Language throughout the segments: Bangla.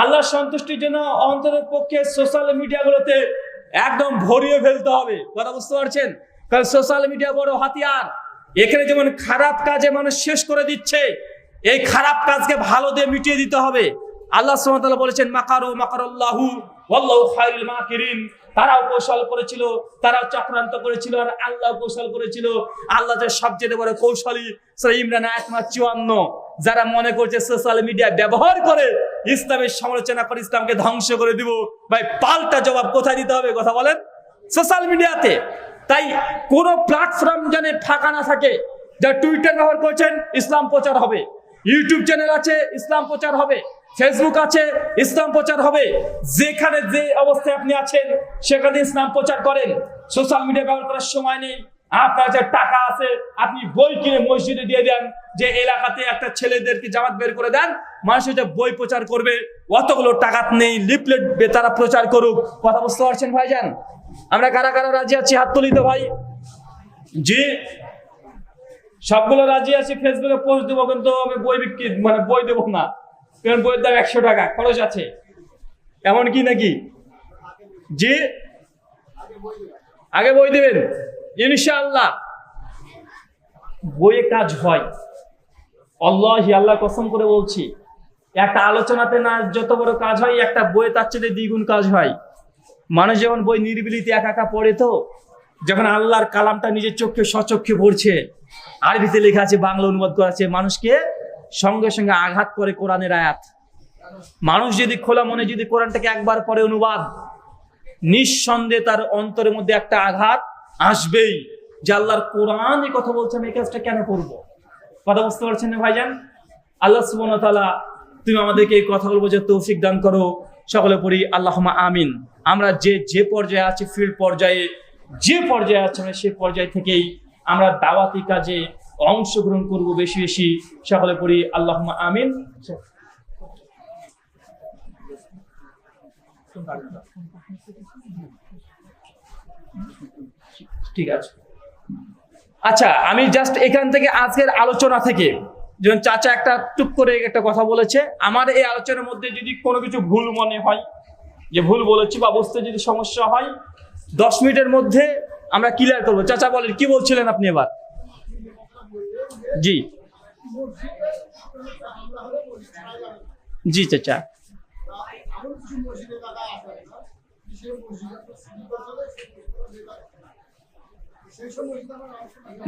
আল্লাহ সন্তুষ্টির জন্য অন্তরের পক্ষে সোশ্যাল মিডিয়াগুলোতে একদম ভরিয়ে ফেলতে হবে। কথা বুঝতে পারছেন? কারণ সোশ্যাল মিডিয়া বড় হাতিয়ার। এখানে যেমন খারাপ কাজে মানুষ শেষ করে দিচ্ছে, এই খারাপ কাজকে ভালো দিয়ে মিটিয়ে দিতে হবে। আল্লাহ সুবহানাহু বলেছেন, মাকারু মাকারাল্লাহু তারাও কৌশল করেছিল, তারাও চক্রান্ত করেছিল আর আল্লাহ কৌশল করেছিল। আল্লাহ যে সবচেয়ে বড় কৌশলী ইমরান নম্বর 54 যারা মনে করছে সোশ্যাল মিডিয়া ব্যবহার করে ইসলামের সমালোচনা করে ইসলামকে ধ্বংস করে দিব। ভাই, পাল্টা জবাব কোথায় দিতে হবে কথা বলেন? সোশ্যাল মিডিয়াতে তাই কোন প্ল্যাটফর্ম যেন ফাঁকা না থাকে, যা টুইটার ব্যবহার করছেন, ইসলাম প্রচার হবে। ইউটিউব চ্যানেল আছে, ইসলাম প্রচার হবে। ফেসবুক আছে, ইসলাম প্রচার হবে। যেখানে যে অবস্থায় আপনি আছেন, সেখানে ইসলাম প্রচার করেন। সোশ্যাল মিডিয়া ব্যবহার করার সময় নেই। আপনার যে টাকা আছে, আপনি বই কিনে মসজিদে দিয়ে দেন, যে এলাকাতে একটা ছেলেদেরকে জামাত বের করে দেন মানুষ যে বই প্রচার করবে, অতগুলো টাকা নেই, লিফলেট তারা প্রচার করুক। কথা বুঝতে পারছেন ভাইজান? আমরা কারা কারা রাজি আছি? হাত তুলি তো ভাই। জি। সবগুলো রাজি আছি, ফেসবুকে পোস্ট দেবো, কিন্তু আমি বই বিক্রি মানে বই দেবো না। কারণ বইয়ের দাম একশো টাকা, খরচ আছে। এমন কি নাকি? জি। আগে বই দেবেন। ইনশাআল্লাহ। বইয়ে কাজ হয়। আল্লাহ আল্লাহ কসম করে বলছি। একটা আলোচনাতে না যত বড় কাজ হয়, একটা বই তার চেয়ে দ্বিগুণ কাজ হয়। মানুষ যখন বই নিরিবিলিতে একা একা পড়ে তো, যখন আল্লাহর কালামটা নিজের চোখে সচক্ষে পড়ছে আরবিতে লেখা আছে, বাংলা অনুবাদ করা আছে, মানুষকে সঙ্গে সঙ্গে আঘাত করে কোরআনের আয়াত। মানুষ যদি খোলা মনে যদি কোরআনটাকে একবার পরে অনুবাদ, নিঃসন্দেহে তার অন্তরের মধ্যে একটা আঘাত আসবেই। যে আল্লাহর কোরআন এই কথা বলছে, আমি এই কাজটা কেন করব? কথা বুঝতে পারছেন না ভাইজান? আল্লাহ ওয়া তাআলা তুমি আমাদেরকে এই কথাগুলো বোঝে তৌফিক দান করো। সকলে পড়ি, আল্লাহুম্মা আমিন। আমরা যে যে পর্যায়ে আছি ফিল্ড পর্যায়ে, যে পর্যায়ে আছে আমরা সেই পর্যায় থেকেই আমরা দাওয়াতি কাজে অংশগ্রহণ করব বেশি বেশি। সকলে পড়ি, আল্লাহুম্মা আমিন। ঠিক আছে। আচ্ছা আমি জাস্ট এখান থেকে আজকের আলোচনা থেকে যেমন চাচা একটা টুক করে একটা কথা বলেছে, আমার এই আলোচনার মধ্যে যদি কোনো কিছু ভুল মনে হয়, যে ভুল বলেছি বা বুঝতে যদি সমস্যা হয়, দশ মিনিটের মধ্যে আমরা ক্লিয়ার করব। চাচা বলেন, কি বলছিলেন আপনি এবার? জি। জি, চাচা।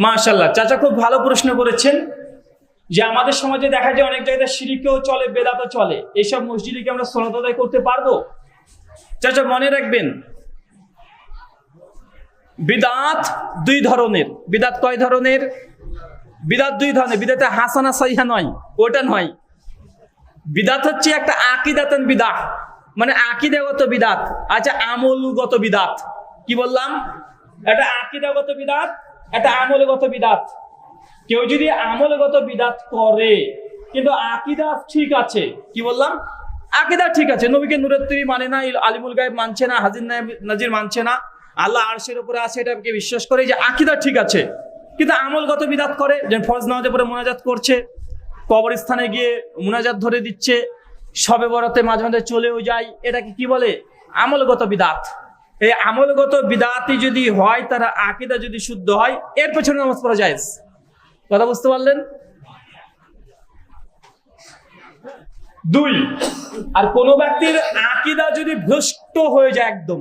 মাশাল্লাহ চাচা খুব ভালো প্রশ্ন করেছেন। যে আমাদের সমাজে দেখা যায় অনেক জায়গায় সিঁড়িকেও চলে, বেদাতও চলে। এইসব মসজিদে কি আমরা সনত আদায় করতে পারব? চাচা, মনে রাখবেন, বিদাত দুই ধরনের। বিদাত কয় ধরনের? বিদাত দুই ধরনের। বিদাতে হাসানা সাইহা নয়, ওটা নয়। বিদাত হচ্ছে একটা আকিদাতন বিদাত মানে আকিদাগত বিদাত। আচ্ছা আমলগত বিদাত। কি বললাম? একটা আকিদাগত বিদাত, একটা আমলগত বিদাত। কেউ যদি আমলগত বিদাত করে, কিন্তু আকিদা ঠিক আছে। কি বললাম? আকিদা ঠিক আছে। নবীকে নুরত্তরি মানে না আলিমুল গায়েব মানছে না, হাজির নাজির মানছে না। আল্লাহ আরশের উপরে আছে এটাকে বিশ্বাস করে যে আকিদা ঠিক আছে। কিন্তু আমলগত বিদাত করে যে ফরজ নামাজে পরে মোনাজাত করছে, কবরস্থানে গিয়ে মোনাজাত ধরে দিচ্ছে, সবে বরাতে মাঝে মাঝে চলেও যায় এটাকে কি বলে? আমলগত বিদাত। এই আমলগত বিদাতি যদি হয়, তারা আকিদা যদি শুদ্ধ হয়, এর পেছনে নামাজ পড়া যায় কথা বুঝতে পারলেন? দুই, আর কোন ব্যক্তির আকিদা যদি ভ্রষ্ট হয়ে যায় একদম,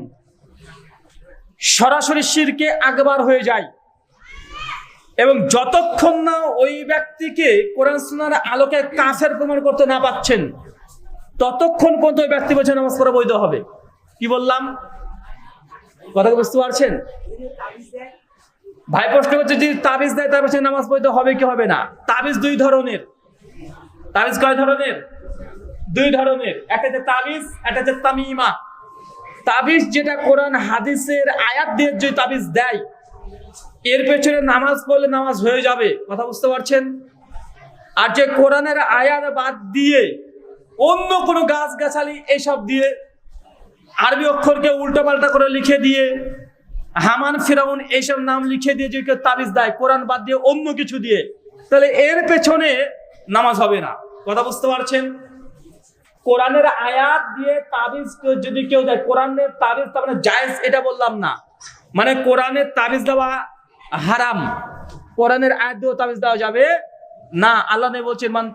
সরাসরি শিরকে আগবার হয়ে যায়, এবং যতক্ষণ না ওই ব্যক্তিকে কোরআন সুন্নাহর আলোকে কাফের প্রমাণ করতে না পাচ্ছেন, ততক্ষণ পর্যন্ত ওই ব্যক্তি বলছে নামাজ পড়া বৈধ হবে। কি বললাম? কথা বুঝতে পারছেন? ভাই প্রশ্ন করছে, যদি তাবিজ দেয় তার পেছনে নামাজ পড়তে হবে কি হবে না? তাবিজ দুই ধরনের। তাবিজ কয় ধরনের? দুই ধরনের। একটা হচ্ছে তাবিজ, একটা হচ্ছে তামিমা। তাবিজ যেটা কোরআন হাদিসের আয়াত দিয়ে যে তাবিজ দেয়, এর পেছনে নামাজ পড়লে নামাজ হয়ে যাবে। কথা বুঝতে পারছেন? আর যে কোরআনের আয়াত বাদ দিয়ে অন্য কোনো গাছ গাছালি এইসব দিয়ে আরবি অক্ষরকে উল্টো পাল্টা করে লিখে দিয়ে হামান, ফিরাউন এইসব নাম লিখে দিয়ে যে কেউ তাবিজ দেয়, কোরআন বাদ দিয়ে অন্য কিছু দিয়ে, তাহলে এর পেছনে নামাজ হবে না। কথা বুঝতে পারছেন? কোরআনের আয়াত দিয়ে তাবিজ যদি কেউ দেয়, কোরআনের তাবিজ তার মানে জায়েজ, এটা বললাম না। মানে কোরআনের তাবিজ দেওয়া হারাম। কোরআনের আয়াত দিয়েও তাবিজ দেওয়া যাবে না। আল্লাহ বলছেন, মান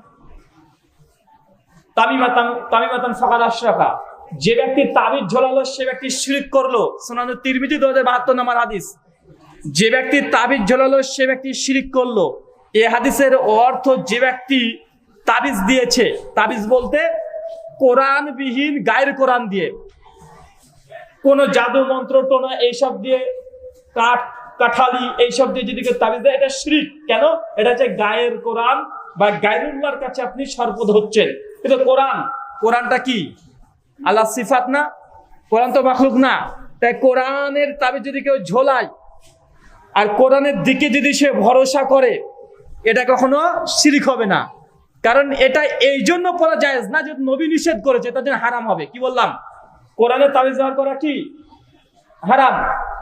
তামিমাতান তামিমাতান ফাকাদ আশরাকা। যে ব্যক্তি তাবিজ ঝোলালো, সে ব্যক্তি শিরিক করল। সোনানো তিরমিজি দু হাজার বাহাত্তর নাম্বার হাদিস। যে ব্যক্তি তাবিজ ঝোলালো, সে ব্যক্তি শিরিক করল। এ হাদিসের অর্থ যে ব্যক্তি তাবিজ দিয়েছে, তাবিজ বলতে কোরআন বিহীন গায়ের কোরআন দিয়ে। কোনো জাদু মন্ত্র টোনা এইসব দিয়ে কাঠ, কাঠালি, এইসব দিয়ে যদি তাবিজ দেয়, এটা শিরিক। কেন? এটা হচ্ছে গায়ের কোরআন বা গায়রুল্লাহর কাছে আপনি সর্বদ হচ্ছেন। কিন্তু কোরআন, কোরআনটা কি? আল্লাহ সিফাত না, কোরআন তো মাখলুক না। তাই কোরআনের তাবিজ যদি কেউ ঝোলায়, আর কোরআনের দিকে যদি সে ভরসা করে, এটা কখনো শিরিক হবে না। কারণ এটা এই জন্য পড়া যায় না যে নবী নিষেধ করেছে, তার জন্য হারাম হবে। কি বললাম? কোরআনের তাবিজ ব্যবহার করা কি? হারাম।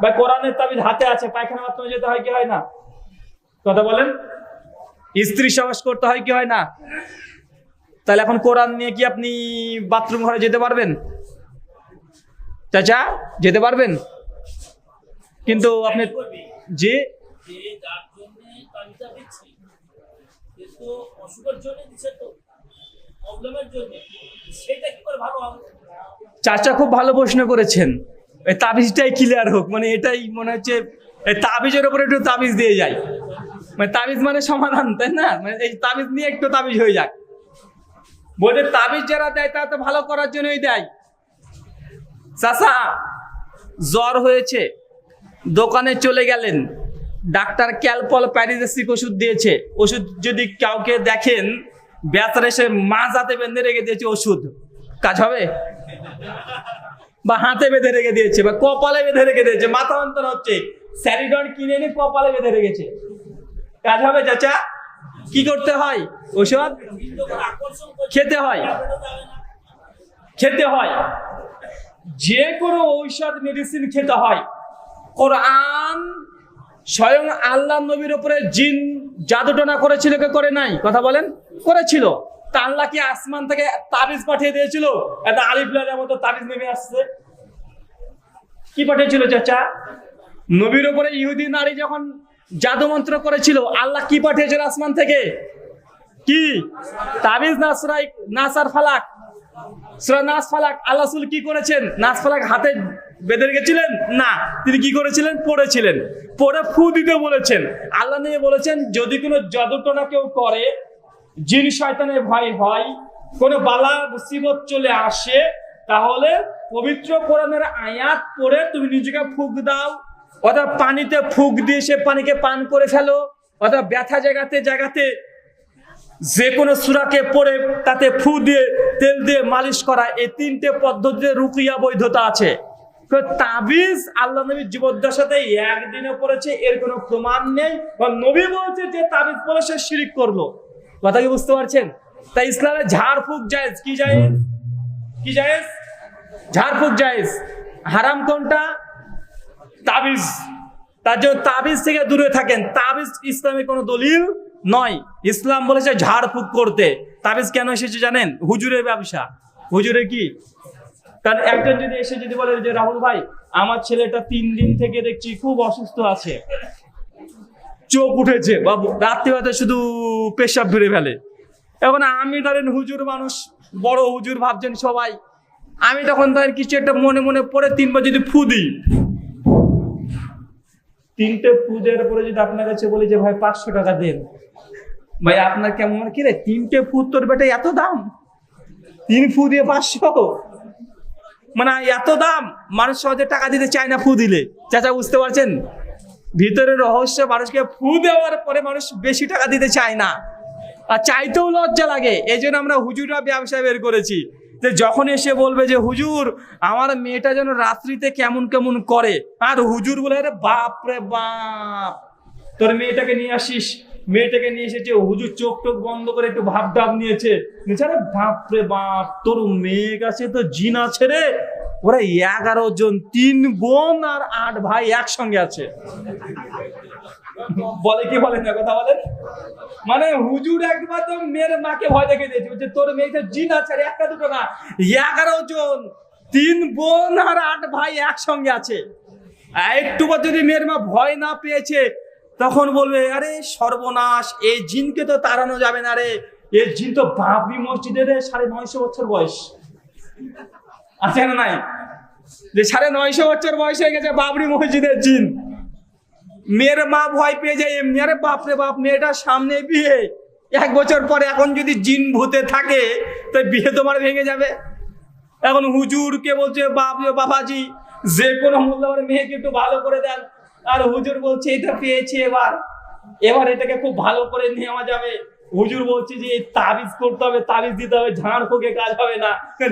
বা কোরআনের তাবিজ হাতে আছে, পায়খানা বাথরুমে যেতে হয় কি হয় না? কথা বলেন? স্ত্রী সবাস করতে হয় কি হয় না? তাহলে এখন কোরআন নিয়ে কি আপনি বাথরুম ঘরে যেতে পারবেন? চাচা, যেতে পারবেন? কিন্তু আপনি যে চাচা খুব ভালো প্রশ্ন করেছেন। এই তাবিজটাই ক্লিয়ার হোক মানে এটাই মনে হচ্ছে, এই তাবিজের উপরে একটু তাবিজ দিয়ে যায় মানে তাবিজ মানে সমাধান, তাই না? মানে এই তাবিজ নিয়ে একটু তাবিজ হয়ে যাক। বলতে তাবিজ যারা দেয়, তারা তো ভালো করার জন্যই দেয়। চাচা, জ্বর হয়েছে, দোকানে চলে গেলেন। ডাক্তার ক্যালপল প্যারিজেসিক ওষুধ দিয়েছে। ওষুধ যদি কাউকে দেখেন ব্যথার এসে মাজাতে বেঁধে রেখে দিয়েছে ওষুধ। কাজ হবে? বা হাতে বেঁধে রেখে দিয়েছে, বা কপালে বেঁধে রেখে দিয়েছে, মাথা অন্তর হচ্ছে। স্যারিডন কিনে এনে কপালে বেঁধে রেখেছে। কাজ হবে, চাচা? কি করতে হয়? ওষুধ খেতে হয়। খেতে হয়। যে কোনো ঔষধ মেডিসিন খেতে হয়। কোরআন স্বয়ং আল্লাহ নবীর উপরে জিন জাদুটনা করেছিল কে করে নাই? কথা বলেন। করেছিল। তা আল্লাহ কি আসমান থেকে তাবিজ পাঠিয়ে দিয়েছিল? একটা আলিফলার মতো তাবিজ নেমে আসছে। কি পাঠিয়েছিল চাচা? নবীর উপরে ইহুদি নারী যখন জাদু মন্ত্র করেছিল। আল্লাহ কি পাঠিয়েছিল আসমান থেকে? কি? তাবিজ নাসরাই নাসার ফালাক? নাস ফালাক। আল্লাহ কি করেছেন? নাস ফালাক হাতে বেঁধে রেখেছিলেন? না। তিনি কি করেছিলেন? পড়েছিলেন। পড়ে ফু দিতে বলেছেন। আল্লাহ নিয়ে বলেছেন, যদি কোনো জাদুটনা কেউ করে, জিন শয়তানের ভয় হয়, কোনো বালা মুসিবত চলে আসে, তাহলে পবিত্র কোরআনের আয়াত পড়ে তুমি নিজেকে ফুক দাও। অথবা পানিতে ফুক দিয়ে সে পানিকে পান করে ফেলো অথবা ব্যথা জায়গাতে জায়গাতে যে কোনো সুরাকে পড়ে তাতে ফু দিয়ে তেল দিয়ে মালিশ করা এই তিনটে পদ্ধতিতে রুকিয়া বৈধতা আছে। তাবিজ আল্লাহ নবীর জীবদ্দশাতে একদিনে পড়েছে এর কোনো প্রমাণ নেই। বা নবী বলছে যে তাবিজ পড়ে সে শিরিক করল। কথা কি বুঝতে পারছেন? তাই ইসলামে ঝাড়ফুঁক জায়েজ কি জায়েজ? কি জায়েজ? ঝাড়ফুঁক জায়েজ। হারাম কোনটা? তাবিজ। তার জন্য তাবিজ থেকে দূরে থাকেন। তাবিজ ইসলামে কোনো দলিল নয়। ইসলাম বলেছে ঝাড়ফুঁক করতে। তাবিজ কেন এসেছে জানেন? হুজুরের ব্যবসা। হুজুরে কি? কারণ একজন যদি এসে যদি বলে যে, রাহুল ভাই, আমার ছেলেটা তিন দিন থেকে দেখছি খুব অসুস্থ আছে। চোখ উঠেছে। বা রাত্রিবেলাতে শুধু পেশাব ধরে ফেলে। এখন আমি ধরেন হুজুর মানুষ, বড় হুজুর ভাবছেন সবাই। আমি তখন ধরেন কিছু একটা মনে মনে পড়ে তিনবার যদি ফু দিই তিনটে ফু দেওয়ার পরে যদি আপনার কাছে বলি যে, ভাই, পাঁচশো টাকা দেন। ভাই, আপনার কেমন কি রে? তিনটে ফু তোর বেটা এত দাম? তিন ফু দিয়ে পাঁচশো? মানে এত দাম? মানুষ সহজে টাকা দিতে চায় না ফু দিলে। চাচা, বুঝতে পারছেন? ভিতরে রহস্য, মানুষকে ফু দেওয়ার পরে মানুষ বেশি টাকা দিতে চায় না। আর চাইতেও লজ্জা লাগে। এই জন্য আমরা হুজুররা ব্যবসা বের করেছি। যে যখন এসে বলবে যে, হুজুর, আমার মেয়েটা যেন রাত্রিতে কেমন কেমন করে? আর হুজুর বলে, আরে বাপ রে বাপ, তোর মেয়েটাকে নিয়ে আসিস। মেয়েটাকে নিয়ে এসেছে হুজুর চোখ টোক বন্ধ করে একটু ভাব ডাব নিয়েছে আরে বাপ রে বাপ, তোর মেয়ে কাছে তো জিন আছে রে। ওরা এগারো জন, তিন বোন আর আট ভাই একসঙ্গে আছে। বলে কি বলেন না কথা বলেন মানে হুজুর একবার তো মেয়ের মাকে ভয় দেখে দিয়েছে। বলছে, তোর মেয়েতে জিন আছে আর একটা দুটো না। এগারো জন, তিন বোন আর আট ভাই একসঙ্গে আছে। একটু যদি মেয়ের মা ভয় না পেয়েছে, তখন বলবে, আরে সর্বনাশ এই জিনকে তো তাড়ানো যাবে না রে। এই জিন তো বাবরি মসজিদের সাড়ে নয়শো বছর বয়স। আছে না নাই? যে সাড়ে নয়শো বছর বয়স হয়ে গেছে বাবরি মসজিদের জিন। মেয়ের মা ভয় পেয়ে যায় এমনি। আরে বাপরে বাপ, মেয়েটার সামনে বিয়ে। এক বছর পরে এখন যদি জিন ভূতে থাকে, তো বিয়ে তোমার ভেঙে যাবে। এখন হুজুরকে বলছে, বাপ বাবাজি, যে কোনো মূল্যবান মেয়েকে একটু ভালো করে দেন। আর হুজুর বলছে, এটা পেয়েছি এবার। এবার এটাকে খুব ভালো করে নেওয়া যাবে। হুজুর বলছে যে তাবিজ করতে হবে, তাবিজ দিতে হবে, ঝাড় ফুকে কাজ হবে না।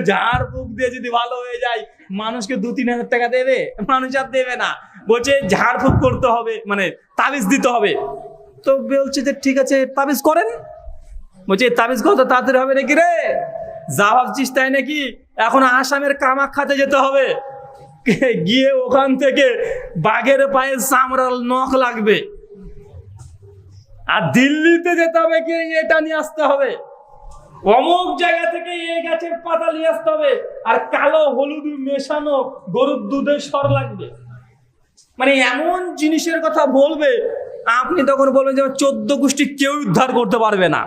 ঝাড় ফুক দিয়ে যদি ভালো হয়ে যায়, মানুষকে দু তিন হাজার টাকা দেবে, মানুষ আর দেবে না। বলছে ঝাড় ফুক করতে হবে মানে তাবিজ দিতে হবে। তো বলছে যে ঠিক আছে, তাবিজ করেন। বলছে, তাবিজ কত তাড়াতাড়ি হবে নাকি রে? যা ভাবছিস তাই নাকি? এখন আসামের কামাখ্যাতে যেতে হবে। গিয়ে ওখান থেকে বাঘের পায়ে চামড়ার নখ লাগবে। আর দিল্লিতে যেতে হবে কি এটা নিয়ে আসতে হবে। অমুক জায়গা থেকে এই গাছের পাতা নিয়ে আসতে হবে। আর কালো, হলুদ, মেশানো গরুর দুধের স্বর লাগবে। মানে এমন জিনিসের কথা বলবে, আপনি তখন বলবেন যে চোদ্দ গোষ্ঠী কেউ উদ্ধার করতে পারবে না।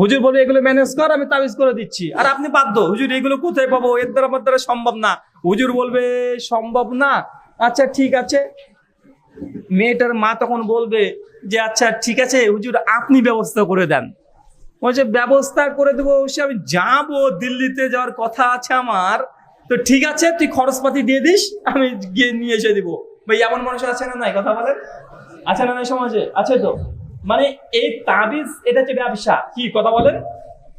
হুজুর বলবে এগুলো ম্যানেজ কর, আমি তাবিজ করে দিচ্ছি। আর আপনি বাধ্য, হুজুর, এগুলো কোথায় পাবো? এর দ্বারা আমার দ্বারা সম্ভব না। হুজুর বলবে, সম্ভব না। আচ্ছা ঠিক আছে। মেয়েটার মা তখন বলবে যে আচ্ছা ঠিক আছে, হুজুর, আপনি ব্যবস্থা করে দেন। বলছে ব্যবস্থা করে দেবো, অবশ্যই আমি যাব, দিল্লিতে যাওয়ার কথা আছে আমার। তো ঠিক আছে, তুই খরচপাতি দিয়ে দিস, আমি গিয়ে নিয়ে এসে দিব। ভাই, এমন মানুষ আছে না নাই, কথা বলেন? আছে না নাই সমাজে? আছে তো? মানে এই তাবিজ, এটা হচ্ছে ব্যবসা। কি, কথা বলেন?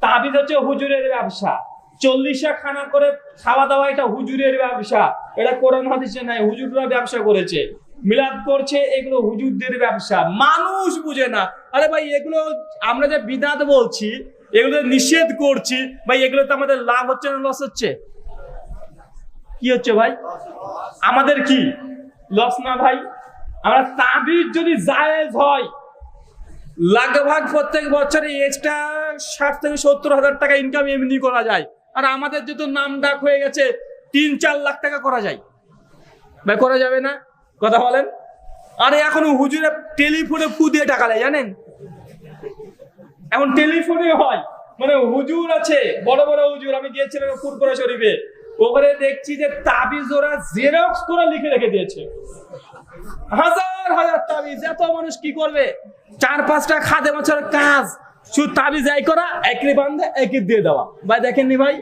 তাবিজ হচ্ছে হুজুরের ব্যবসা। চল্লিশা খানা করে খাওয়া দাওয়া, এটা হুজুরের ব্যবসা। এটা কোরআন হাদিসে নাই, হুজুররা ব্যবসা করেছে। মিলাদ করছে, এগুলো হুজুরদের ব্যবসা। মানুষ বুঝে না। আরে ভাই, এগুলো আমরা যে বিদাত বলছি, এগুলো নিষেধ করছি, ভাই এগুলো তো আমাদের লাভ হচ্ছে না লস হচ্ছে? কি হচ্ছে ভাই? আমাদের কি? লস না ভাই? আমরা তাবিজ যদি জায়েজ হয়, লাগভাগ প্রত্যেক বছরে এক্সট্রা ষাট থেকে সত্তর হাজার টাকা ইনকাম এমনি করা যায়। আর আমাদের যেহেতু নাম ডাক হয়ে গেছে, তিন চার লাখ টাকা করা যায়। ভাই, করা যাবে না? কথা বলেন? আরে এখন হুজুরে টেলিফোনে ফু দিয়ে টাকা নেয় জানেন? এখন টেলিফোনে হয়। মানে হুজুর আছে, বড় বড় হুজুর, আমি গিয়েছিলাম ফুরপুরা শরীফে। ওখানে দেখছি যে তাবিজ ওরা জেরক্স করে লিখে রেখে দিয়েছে। হাজার হাজার তাবিজ, এত মানুষ কি করবে? চার পাঁচটা খাদে বছর কাজ। শুধু তাবিজ এই করা একই বান্ধে একই দিয়ে দেওয়া। ভাই, দেখেননি ভাই?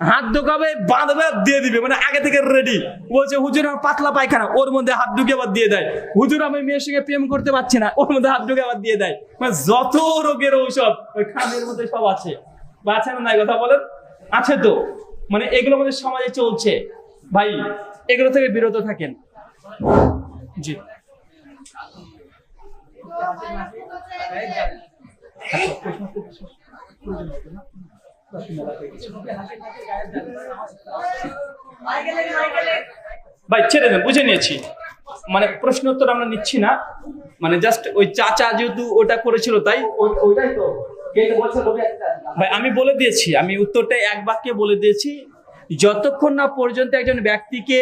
হাত ঢোকাবে, বাঁধবে, দিয়ে দিবে। মানে আগে থেকে রেডি বলছে, হুজুর, আমার পাতলা পায়খানা। ওর মধ্যে হাত ঢুকে আবার দিয়ে দেয়। হুজুর, আমি মেয়ের সঙ্গে প্রেম করতে পারছি না। ওর মধ্যে হাত ঢুকে আবার দিয়ে দেয়। মানে যত রোগের ঔষধ, ওই খামের মধ্যে সব আছে। বা আছে না কথা বলেন? আছে তো। মানে এগুলো আমাদের সমাজে চলছে। ভাই, এগুলো থেকে বিরত থাকেন। জি। ভাই, ছেড়ে দেন, বুঝে নিয়েছি। মানে প্রশ্ন উত্তর আমরা নিচ্ছি না। মানে জাস্ট ওই চাচা যেহেতু ওটা করেছিল, তাই ভাই, আমি বলে দিয়েছি, আমি উত্তরটা এক বাক্যে বলে দিয়েছি। যতক্ষণ না পর্যন্ত একজন ব্যক্তিকে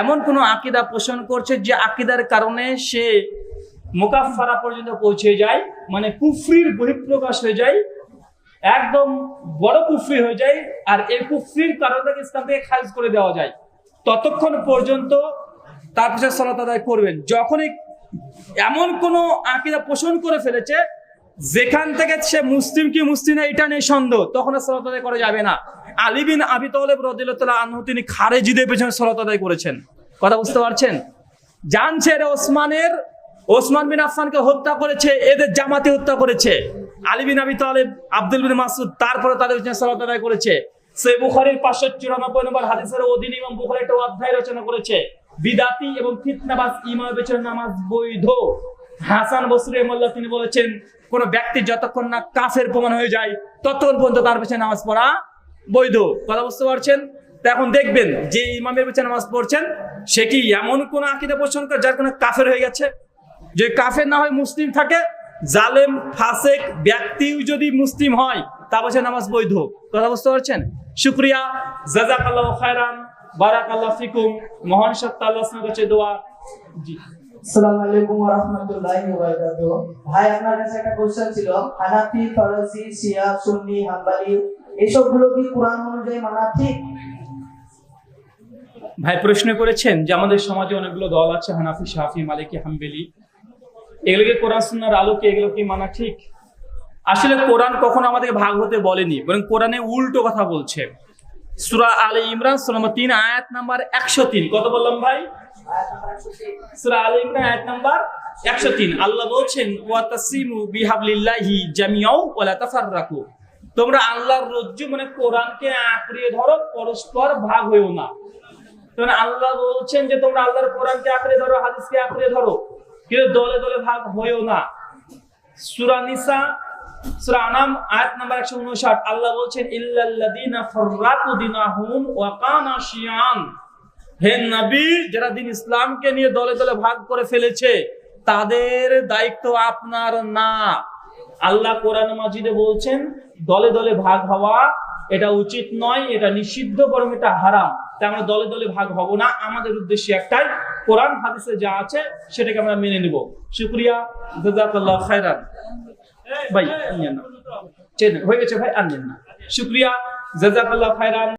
এমন কোনো আকিদা পোষণ করছে যে আকিদার কারণে সে মোকাফারা পর্যন্ত পৌঁছে যায় মানে কুফরির বহিঃপ্রকাশ হয়ে যায় একদম বড় কুফরি হয়ে যায়, আর এই কুফরির কারণে ইসলাম থেকে খারিজ করে দেওয়া যায়। ততক্ষণ পর্যন্ত তার পিছনে সলাত আদায় করবেন। যখনই এমন কোনো আকিদা পোষণ করে ফেলেছে, যেখান থেকে সে মুসলিম কি মুসলিম না, এটা নেই সন্দেহ। তখন আর সলাত আদায় করা যাবে না। আলী বিন আবি তলেব রদিল্লাহ আনহু, তিনি খারেজিদের পেছনে সলাত আদায় করেছেন। কথা বুঝতে পারছেন? জানছে এরা ওসমানের, ওসমান বিন আফফানকে হত্যা করেছে, এদের জামাতে হত্যা করেছে। আলী বিন আবি তালেব, আব্দুল বিন মাসুদ তারপরে তাদের সালাত আদায় করেছে। সে বুখারীর পাঁচশো চুরানব্বই নম্বর হাদিসের অধীন ইমাম বুখারী একটা অধ্যায় রচনা করেছে, বিদাতি এবং ফিতনাবাজ ইমামের পেছনে নামাজ বৈধ। হাসান বসরি মোল্লা তিনি বলেছেন, কোন ব্যক্তি যতক্ষণ না কাফের প্রমাণ হয়ে যায়, ততক্ষণ পর্যন্ত তার পেছনে নামাজ পড়া বৈধ। কথা বুঝতে পারছেন? তা এখন দেখবেন, যে ইমামের পেছনে নামাজ পড়ছেন, সে কি এমন কোন আকিদা পোষণ করে যার কোনো কাফের হয়ে গেছে? যে কাফের না হয় মুসলিম থাকে জালেম ফাসেক ব্যক্তিও যদি মুসলিম হয় তা বলছে নামাজ বৈধ। কথা বুঝতে পারছেন? শুক্রিয়া। জাজাকাল্লাহ খায়রান বারাকাল্লাহ ফিকুম। মহান সত্তা আল্লাহ কাছে দোয়া। জি। আসসালামু আলাইকুম ওয়া রাহমাতুল্লাহি ওয়া বারাকাতুহু। ভাই আপনার কাছে একটা কোশ্চেন ছিল। হানাফি ফরাজি শিয়া সুন্নি হাম্বলি এসবগুলো কি কোরআন অনুযায়ী মানা ঠিক? ভাই প্রশ্ন করেছেন যে আমাদের সমাজে অনেকগুলো দল আছে হানাফি শাফি মালিকি হাম্বেলি। এগুলোকে কোরআন সুন্নার আলোকে এগুলো কি মানা ঠিক? আসলে কোরআন কখনো আমাদেরকে ভাগ হতে বলেনি, বরং কোরআনে উল্টো কথা বলছে। সুরা আলী ইমরান, সুরা তিন, আয়াত নাম্বার একশো তিন। কত বললাম ভাই? সুরা আলী ইমরান, আয়াত নাম্বার একশো তিন। আল্লাহ বলছেন ওয়াতাসিমু বিহাবলিল্লাহি জামিয়াও ওয়ালা তাফাররাকু। তোমরা আল্লাহর রজ্জু মানে কোরআনকে আঁকড়িয়ে ধরো, পরস্পর ভাগ হয়েও না। তখন আল্লাহ বলছেন যে তোমরা আল্লাহর কোরআনকে আঁকড়ে ধরো, হাদিসকে আঁকড়ে ধরো। কিন্তু দলে দলে ভাগ হয়েও না। সূরা নিসা, সূরা আনাম, আয়াত নাম্বার 159 আল্লাহ বলছেন শিয়ান। হে নবী, যারা দিন ইসলামকে নিয়ে দলে দলে ভাগ করে ফেলেছে, তাদের দায়িত্ব আপনার না। আল্লাহ কোরআন মাজিদে বলছেন, দলে দলে ভাগ হওয়া এটা উচিত নয়, এটা নিষিদ্ধ, বরং এটা হারাম। তাই আমরা দলে দলে ভাগ হব না। আমাদের উদ্দেশ্যে একটাই, কোরআন, হাদিসে যা আছে, সেটাকে আমরা মেনে নিব। শুক্রিয়া। জাজাকাল্লাহ খায়রান। ভাই আনিয়েন না। হয়ে গেছে ভাই আনিয়েন না। শুক্রিয়া। জাজাকাল্লাহ খায়রান।